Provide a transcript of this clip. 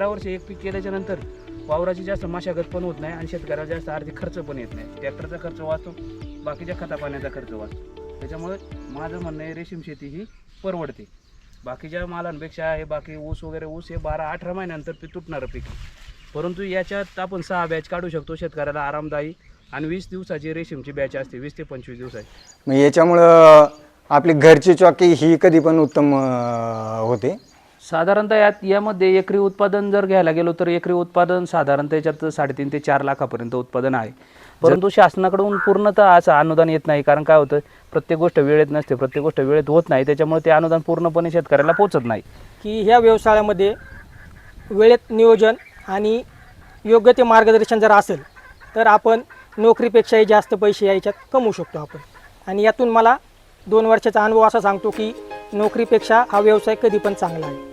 तेरा वर्ष एक पीक केल्याच्यानंतर वावराची जास्त मशागत पण होत नाही आणि शेतकऱ्याला जास्त आर्थिक खर्च पण येत नाही. ट्रॅक्टरचा खर्च वाचतो बाकीच्या खता पाण्याचा खर्च वाचतो. त्याच्यामुळे माझं म्हणणं आहे रेशीम शेती ही परवडते. बाकीच्या मालांपेक्षा हे बाकी ऊस वगैरे ऊस हे बारा अठरा महिन्यानंतर पी तुटणारं पीक परंतु याच्यात आपण सहा बॅच काढू शकतो शेतकऱ्याला आरामदायी आणि वीस दिवसाची रेशीमची बॅच असते वीस ते पंचवीस दिवसाची मग याच्यामुळं आपली घरची चॉकी ही कधी पण उत्तम होते. साधारणतः यात यामध्ये एकरी उत्पादन जर घ्यायला गेलो तर एकरी उत्पादन साधारणतः याच्यात साडेतीन ते चार लाखापर्यंत उत्पादन आहे. परंतु शासनाकडून पूर्णतः असं अनुदान येत नाही कारण काय होतं प्रत्येक गोष्ट वेळेत नसते प्रत्येक गोष्ट वेळेत होत नाही त्याच्यामुळे ते अनुदान पूर्णपणे शेतकऱ्याला पोचत नाही. की ह्या व्यवसायामध्ये वेळेत नियोजन आणि योग्य ते मार्गदर्शन जर असेल तर आपण नोकरीपेक्षाही जास्त पैसे याच्यात कमवू शकतो आपण. आणि यातून मला दोन वर्षाचा अनुभव असा सांगतो की नोकरीपेक्षा हा व्यवसाय कधी पण चांगला आहे.